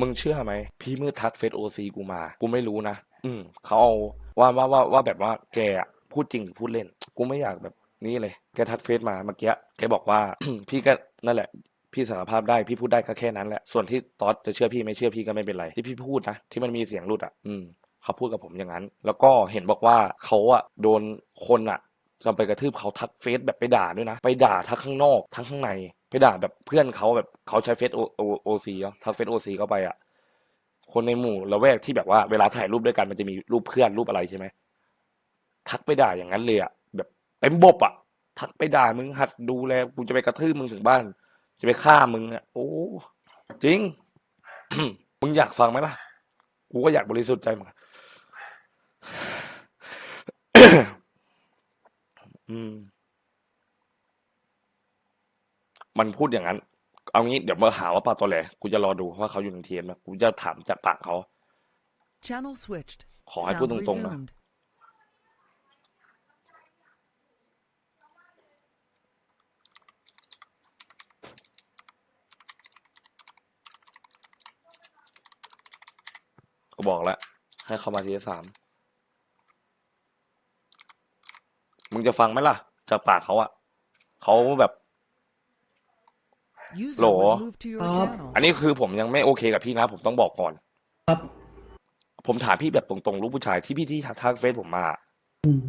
มึงเชื่อไหม พี่มืดทักเฟซโอซีกูมา กูไม่รู้นะ อืมเขาเอาว่าว่าว่าว่าแบบว่าแกอะพูดจริงหรือพูดเล่น กูไม่อยากแบบนี้เลย แกทักเฟซมาเมื่อกี้ แกบอกว่า พี่ก็นั่นแหละ พี่สารภาพได้ พี่พูดได้ก็แค่นั้นแหละ ส่วนที่ตอสจะเชื่อพี่ไม่เชื่อพี่ก็ไม่เป็นไร ที่พี่พูดนะ ที่มันมีเสียงหลุดอะ อืม เขาพูดกับผมอย่างนั้น แล้วก็เห็นบอกว่าเขาอะโดนคนอะจะไปกระทืบเขาทักเฟซแบบไปด่าด้วยนะ ไปด่าทั้งข้างนอกทั้งข้างใน ไปด่าแบบเพื่อนเขาแบบเขาใช้เฟซโอโอซีเนาะทักเฟซโอซีเข้าไปอะคนในหมู่ละแวกที่แบบว่าเวลาถ่ายรูปด้วยกันมันจะมีรูปเพื่อนรูปอะไรใช่ไหมทักไปด่าอย่างนั้นเลยอะแบบเต็มบบอะทักไปด่ามึงหัดดูแลกูจะไปกระทืบมึงถึงบ้าน จะไปฆ่ามึงอะโอ้จริง มึงอยากฟังไหมล่ะกูก็อยากบริสุทธิ์ใจเหมือนกันอืม มันพูดอย่างนั้น เอางี้เดี๋ยวมาหาว่าปาตัวแหลกูจะรอดูว่าเขาอยู่ในเทียนไหมกูจะถามจากปากเขา Channel switched. ขอให้พูดต Sound รงๆนะ resumed. ก็บอกแล้ว ให้เข้ามาทีละสามมึงจะฟังไหมล่ะ จากปากเขาอะเขาแบบ User Lỗ. was moved to your Ờ. channel. อันนี้คือผมยังไม่โอเคกับพี่นะ ผมต้องบอกก่อน ครับ ผมถามพี่แบบตรงๆ ลูกผู้ชายที่พี่ที่ทักเฟซผมมา อืม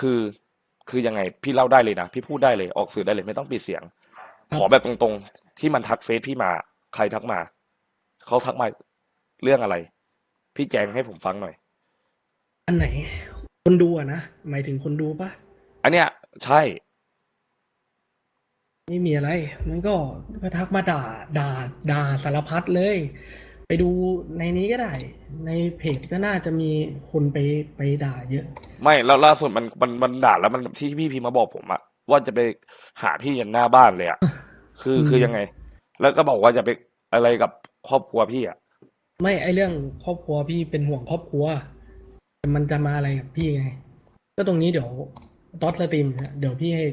คือ คือยังไงพี่เล่าได้เลยนะ พี่พูดได้เลยออกสื่อได้เลยไม่ต้องปิดเสียง ขอแบบตรงๆ ที่มันทักเฟซพี่มา ใครทักมา เขาทักมาเรื่องอะไร พี่แจงให้ผมฟังหน่อย อันไหน คนดูอะนะ หมายถึงคนดูปะอันเนี้ยใช่ ไม่มีอะไร มันก็ก็ทักมาด่า ด่า ด่าสารพัดเลย ไปดูในนี้ก็ได้ ในเพจก็น่าจะมีคนไปไปด่าเยอะ ไม่แล้วล่าสุดมันมันมันด่าแล้วมันที่พี่พีมาบอกผมอะว่าจะไปหาพี่ยันหน้าบ้านเลยอะคืออืมคือยังไง แล้วก็บอกว่าจะไปอะไรกับครอบครัวพี่อะไม่ไอเรื่องครอบครัวพี่เป็นห่วงครอบครัวแต่มันจะมาอะไรกับพี่ไง ก็ตรงนี้เดี๋ยวตอสสตรีมเนี่ยเดี๋ยวพี่ให้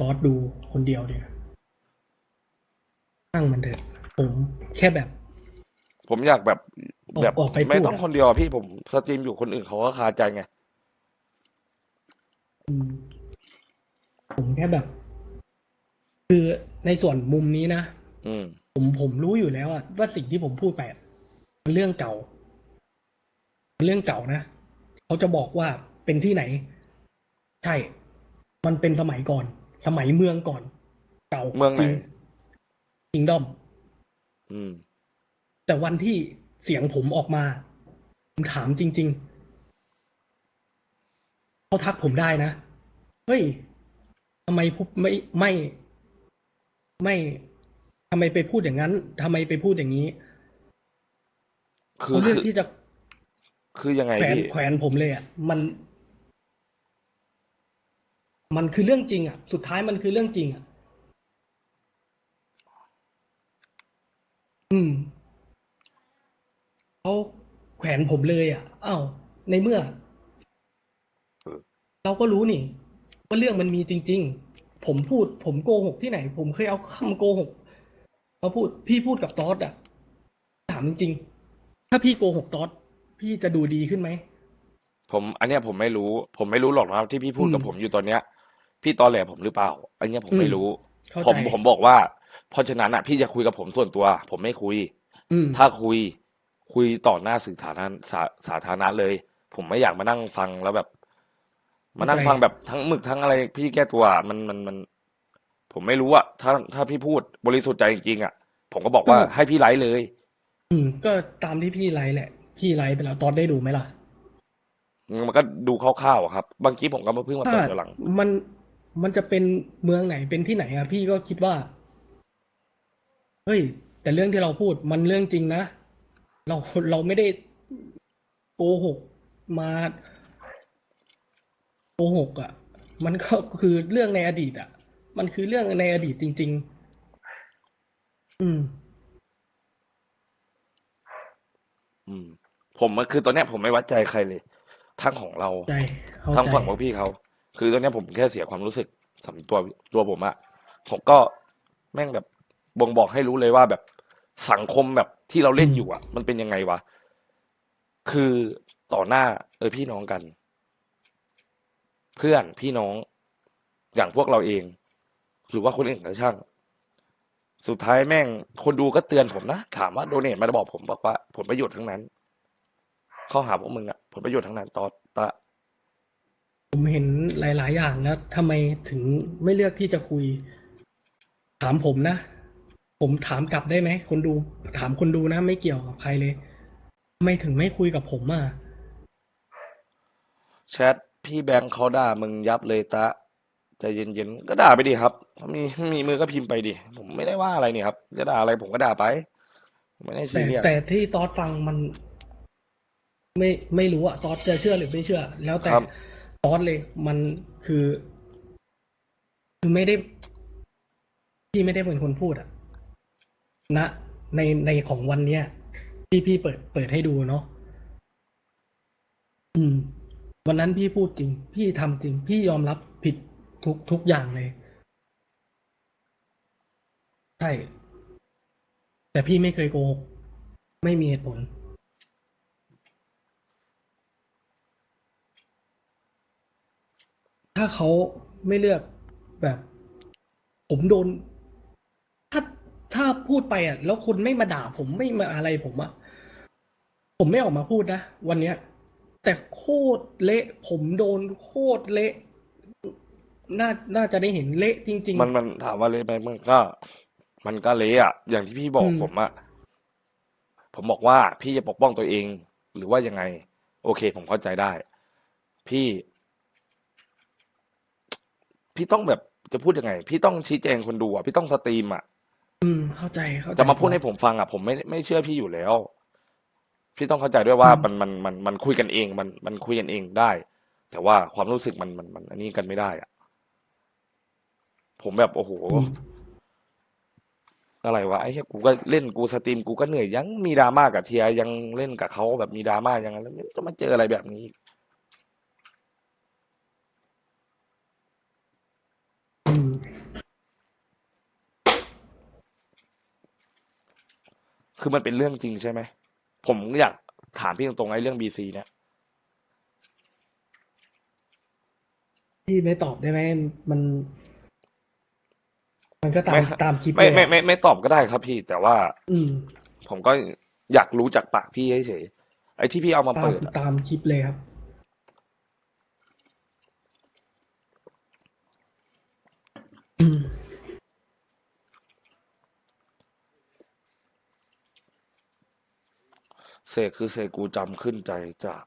ตอสดูคนเดียวเดียวตั้งมันเถอะผมแค่แบบ ผมอยากแบบออกแบบออกไปพูดไม่ต้องอะคนเดียวอะพี่ผมสตรีมอยู่คนอื่นเขาก็คาใจไงอืมผมแค่แบบ คือในส่วนมุมนี้นะอืม ผมผมรู้อยู่แล้วอะว่าสิ่งที่ผมพูดไปอะมันเรื่องเก่ามันเรื่องเก่านะเขาจะบอกว่าเป็นที่ไหน ใช่ มันเป็นสมัยก่อน สมัยเมืองก่อน เก่าเมืองไหนคิงดอมอืมแต่วันที่เสียงผมออกมาผมถามจริง ๆเขาทักผมได้นะเฮ้ยทำไมพูดไม่ไม่ไม่ทำไมไปพูดอย่างนั้นทำไมไปพูดอย่างนี้ คือเขาเลือกคือที่จะคือยังไงแขวนพี่แขวนผมเลยอะมัน มันคือเรื่องจริงอะ สุดท้ายมันคือเรื่องจริงอะ อืมเขาแขวนผมเลยอะอ้าวในเมื่อ เราก็รู้นี่ ว่าเรื่องมันมีจริง ๆ ผมพูด ผมโกหกที่ไหน ผมเคยเอาคำโกหกมาพูด พี่พูดกับตอสอะ ถามจริงๆถ้าพี่โกหกตอสพี่จะดูดีขึ้นไหมผม อันเนี้ยผมไม่รู้ ผมไม่รู้หรอกนะครับที่พี่พูดกับอืมผมอยู่ตอนเนี้ย พี่ตอแหลผมหรือเปล่า อันเนี้ยผมไม่อืมรู้ เข้าผมใจผมบอกว่า เพราะฉะนั้นอะ พี่จะคุยกับผมส่วนตัว ผมไม่คุย อืม ถ้าคุยคุยต่อหน้าสื่อสาธารณสาสาธารณะเลย ผมไม่อยากมานั่งฟังแล้วแบบ มานั่งเข้าใจฟังแบบทั้งหมึกทั้งอะไร พี่แก้ตัวอะมันมันมัน ผมไม่รู้อะถ้าถ้าพี่พูดบริสุทธิ์ใจจริงๆอะผมก็บอกว่าให้พี่ไลฟ์เลย อืม ก็ตามที่พี่ไลฟ์แหละ พี่ไลฟ์ไปแล้วตอนได้ดูไหมล่ะ มันก็ดูคร่าวๆอะครับ บางทีผมก็มาเพิ่งมาถ้าเปิดย้อนหลัง มัน มันจะเป็นเมืองไหนเป็นที่ไหนอะพี่ก็คิดว่า เฮ้ย แต่เรื่องที่เราพูดมันเรื่องจริงนะ เราเราไม่ได้โกหกมาโกหกอะมันก็คือเรื่องในอดีตอะมันคือเรื่องในอดีตจริง ๆ อืม อืม ผมอะคือตอนเนี้ยผมไม่ไวัดใจใครเลย ทั้งของเราใจเข้าทั้งใจ ฝั่งพวกพี่เขา คือตอนนี้ผมแค่เสียความรู้สึกสำหรับตัวตัวผมอะผมก็แม่งแบบบ่งบอกให้รู้เลยว่าแบบสังคมแบบที่เราเล่นอยู่อะมันเป็นยังไงวะ คือต่อหน้าเออพี่น้องกัน เพื่อนพี่น้อง อย่างพวกเราเอง หรือว่าคนอื่นก็ช่าง สุดท้ายแม่งคนดูก็เตือนผมนะถามว่าโดเนทมาบอกผมบอกว่าผลประโยชน์ทั้งนั้น เข้าหาพวกมึงอะผลประโยชน์ทั้งนั้นตอตะ เห็นหลาย ๆ อย่างแล้วทำไมถึงไม่เลือกที่จะคุย ถามผมนะ ผมถามกลับได้ไหมคนดู ถามคนดูนะ ไม่เกี่ยวกับใครเลยทำไมถึงไม่คุยกับผมอะแชทพี่แบงค์เขาด่ามึงยับเลยตะใจเย็นๆก็ด่าไปดิครับถ้ามีมีมือก็พิมพ์ไปดิผมไม่ได้ว่าอะไรนี่ครับ จะด่าอะไรผมก็ด่าไปผมไม่ได้ซีแต่เรียสแต่ที่ตอสฟังมัน ไม่ไม่รู้อะตอสจะเชื่อหรือไม่เชื่อ แล้วแต่ ครับ ตอสเลย มันคือ คือไม่ได้พี่ไม่ได้เป็นคนพูดอะณในในของวันเนี้ยพี่พี่เปิดเปิดให้ดูเนาะอืม วันนั้นพี่พูดจริง พี่ทำจริง พี่ยอมรับผิดทุกทุกอย่างเลย ใช่ แต่พี่ไม่เคยโกหกไม่มีเหตุผล ถ้าเขาไม่เลือกแบบ ผมโดน ถ้าถ้าพูดไปอะ แล้วคนไม่มาด่า ผมไม่มาอะไรผมอะผมไม่ออกมาพูดนะวันเนี้ย แต่โคตรเละ ผมโดนโคตรเละน่าน่าจะได้เห็นเละจริง ๆ มันมันถามว่าเละไหมมันก็ มันก็เละอะ อย่างที่พี่บอกอืม ผมอะผมบอกว่าพี่จะปกป้องตัวเอง หรือว่ายังไง โอเค ผมเข้าใจได้ พี่ พี่ต้องแบบจะพูดยังไง พี่ต้องชี้แจงคนดูอะพี่ต้องสตรีมอะอืม เข้าใจเข้าใจจะมาพูดให้ผมฟังอะผมไม่ไม่เชื่อพี่อยู่แล้ว พี่ต้องเข้าใจด้วยว่าอืมมันมันมันมันคุยกันเอง มันมันคุยกันเองได้ แต่ว่าความรู้สึกมันมันมันอันนี้กันไม่ได้อะ ผมแบบโอ้โหอืมอะไรวะไอ้เหี้ยกูก็เล่นกูสตรีมกูก็เหนื่อยยังมีดราม่ากับเทียยังเล่นกับเขาแบบมีดราม่ายังแล้วจะมาเจออะไรแบบนี้อีก อืม คือมันเป็นเรื่องจริงใช่ไหม ผมอยากถามพี่ตรงๆไอ้เรื่องบีซีเนี่ย พี่ไม่ตอบได้ไหมมัน มันก็ตามไม่ตามคลิปไม่เลยไม่อะไม่ไม่ตอบก็ได้ครับพี่ แต่ว่าอืม ผมก็อยากรู้จากปากพี่เฉยๆไอ้ที่พี่เอามาตามเปิดอะตามคลิปเลยครับ เสกคือเสกกูจำขึ้นใจจาก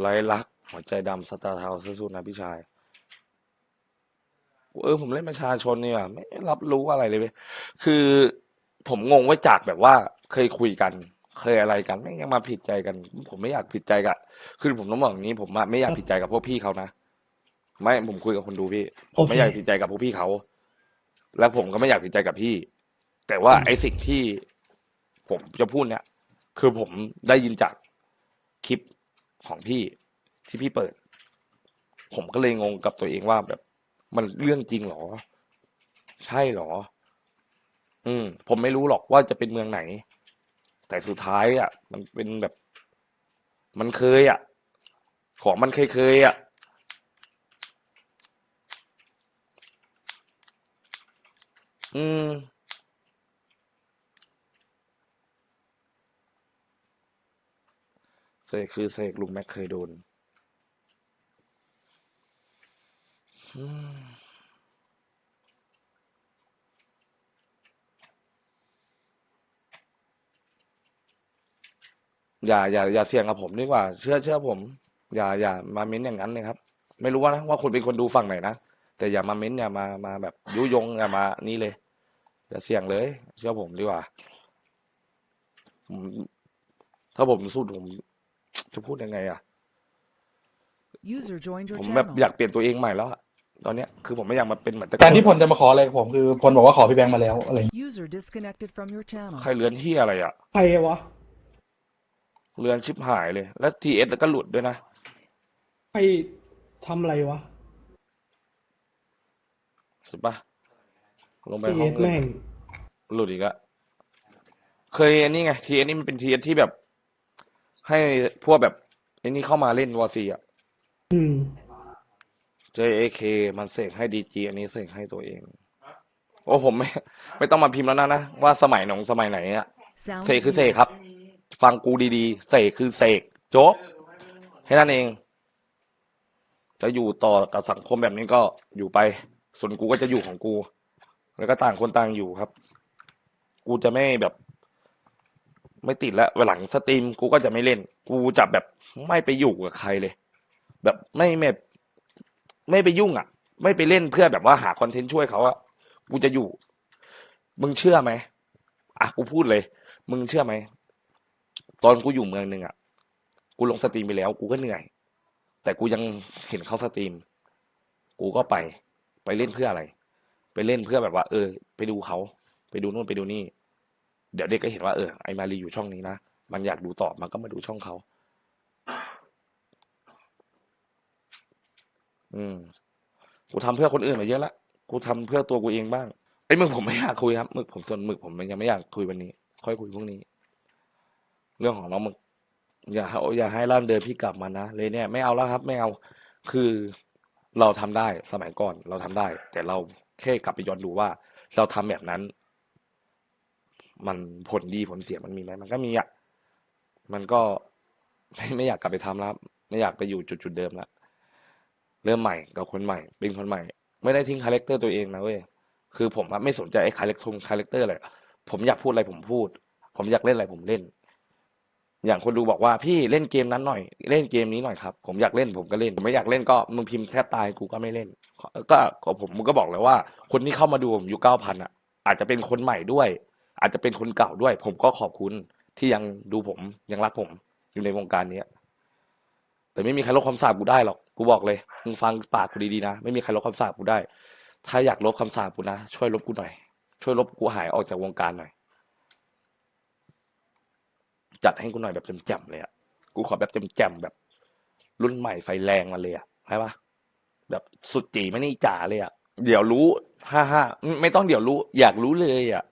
ไรลัก หัวใจดำสตาร์ทาวสู้ๆนะพี่ชาย เออผมเล่นประชาชนเนี่ยไม่รับรู้อะไรเลยเว้ยคือผมงงว่าจากแบบว่าเคยคุยกัน เคยอะไรกันไม่งยังมาผิดใจกัน ผมไม่อยากผิดใจกับคือผมต้องบอกอย่างนี้ผมอะไม่อยากผิดใจกับพวกพี่เขานะไม่ผมคุยกับคนดูพี่ผมไม่โอเคอยากผิดใจกับพวกพี่เขา และผมก็ไม่อยากผิดใจกับพี่ แต่ว่าไอ้สิ่งที่ผมจะพูดเนี่ย คือผมได้ยินจากคลิปของพี่ที่พี่เปิด ผมก็เลยงงกับตัวเองว่าแบบ มันเรื่องจริงเหรอ ใช่เหรอ อืม ผมไม่รู้หรอกว่าจะเป็นเมืองไหน แต่สุดท้ายอะ มันเป็นแบบ มันเคยอะ ของมันเคยเคยอะอืม เสกคือเสกลุงแม็กเคยโดน อืมอย่าอย่าอย่าเสี่ยงกับผมดีกว่า เชื่อเชื่อผม อย่าอย่ามาเม้นอย่างนั้นเลยครับ ไม่รู้ว่านะว่าคุณเป็นคนดูฝั่งไหนนะแต่อย่ามาเม้นอย่ามามาแบบยุยงอย่ามานี่เลยอย่าเสี่ยงเลย เชื่อผมดีกว่าผมถ้าผมสู้ผมจะพูดยังไง อะ User joined your ผมแบบ channel. อยากเปลี่ยนตัวเองใหม่แล้วอะ ตอนเนี้ยคือผมไม่อยากมาเป็นเหมือนแต่การที่พลจะมาขออะไรกับผมคือพลบอกว่าขอพี่แบงค์มาแล้วอะไรอย่างเงี้ย User disconnected from your channel. ใครเลือนที่อะไรอะ ใครวะ เลือนชิบหายเลย แล้วทีเอสแล้วก็หลุดด้วยนะ ใครทำอะไรวะสุดปะลงไปทีห้เอองสอื่แม่งนหลุดอีกอะเคยอันนี้ไงทีเอสนี่มันเป็นทีเอสที่แบบ ให้พวกแบบไอ้นี่เข้ามาเล่นวอซีอะ อืม JAK มันเสกให้ดีจีอันนี้เสกให้ตัวเอง โอ้ผมไม่ ไม่ต้องมาพิมพ์แล้วนะนะ ว่าสมัยหนองสมัยไหนอะ Sound เสกคือเสก muted. ครับ ฟังกูดีๆ เสกคือเสกโจ๊กแค่นั้นเอง จะอยู่ต่อกับสังคมแบบนี้ก็อยู่ไป ส่วนกูก็จะอยู่ของกู แล้วก็ต่างคนต่างอยู่ครับ กูจะไม่แบบ ไม่ติดแล้ววันหลังสตรีมกูก็จะไม่เล่น กูจะแบบไม่ไปอยู่กับใครเลย แบบไม่ไม่ ไม่ไปยุ่งอะ ไม่ไปเล่นเพื่อแบบว่าหาคอนเทนต์ช่วยเขาอะกูจะอยู่ มึงเชื่อไหมอะกูพูดเลย มึงเชื่อไหมตอนกูอยู่เมืองหนึ่งอะกูลงสตรีมไปแล้ว กูก็เหนื่อย แต่กูยังเห็นเขาสตรีม กูก็ไป ไปเล่นเพื่ออะไร ไปเล่นเพื่อแบบว่า เออ ไปดูเขาไปดูนู่นไปดูนี่ เดี๋ยวเด็กก็เห็นว่าเออไอมารีอยู่ช่องนี้นะมันอยากดูต่อมันก็มาดูช่องเขา อืมกูทำเพื่อคนอื่นมาเยอะละกูทำเพื่อตัวกูเองบ้างไอ้มึงผมไม่อยากคุยครับมึกผมส่วนมึกผมมันยังไม่อยากคุยวันนี้ ค่อยคุยพรุ่งนี้ เรื่องของน้องมึกอย่าอย่าให้ร่านเดินพี่กลับมานะเลยเนี่ยไม่เอาแล้วครับ ไม่เอา คือเราทำได้สมัยก่อนเราทำได้ แต่เราแค่กลับไปย้อนดูว่า เราทำแบบนั้น มันผลดีผลเสียมันมีไหมมันก็มีอะมันก็ไม่ไม่อยากกลับไปทำแล้วไม่อยากไปอยู่จุดจุดเดิมละ เริ่มใหม่กับคนใหม่ เป็นคนใหม่ ไม่ได้ทิ้งคาแรคเตอร์ตัวเองนะเว้ยคือผมอะไม่สนใจไอ้คาแรคทงคาแรคเตอร์อะไรผมอยากพูดอะไรผมพูด ผมอยากเล่นอะไรผมเล่น อย่างคนดูบอกว่าพี่เล่นเกมนั้นหน่อย เล่นเกมนี้หน่อยครับ ผมอยากเล่นผมก็เล่นผมไม่อยากเล่นก็มึงพิมพ์แทบตายกูก็ไม่เล่น ก็ก็ผมมึงก็บอกเลยว่า คนที่เข้ามาดูผมอยู่เก้าพันอะอาจจะเป็นคนใหม่ด้วย อาจจะเป็นคนเก่าด้วย ผมก็ขอบคุณที่ยังดูผมยังรักผมอยู่ในวงการนี้ แต่ไม่มีใครลบคำสาปกูได้หรอก กูบอกเลย มึงฟังปากกูดีๆนะ ไม่มีใครลบคำสาปกูได้ ถ้าอยากลบคำสาปกูนะ ช่วยลบกูหน่อย ช่วยลบกูหายออกจากวงการหน่อย จัดให้กูหน่อยแบบแจ่มๆเลยอะกูขอแบบแจ่มๆแบบ รุ่นใหม่ไฟแรงมาเลยอะใช่ปะแบบสุดจีไม่นี่จ๋าเลยอะเดี๋ยวรู้ ฮ่าฮ่าไม่ต้องเดี๋ยวรู้ อยากรู้เลยอะ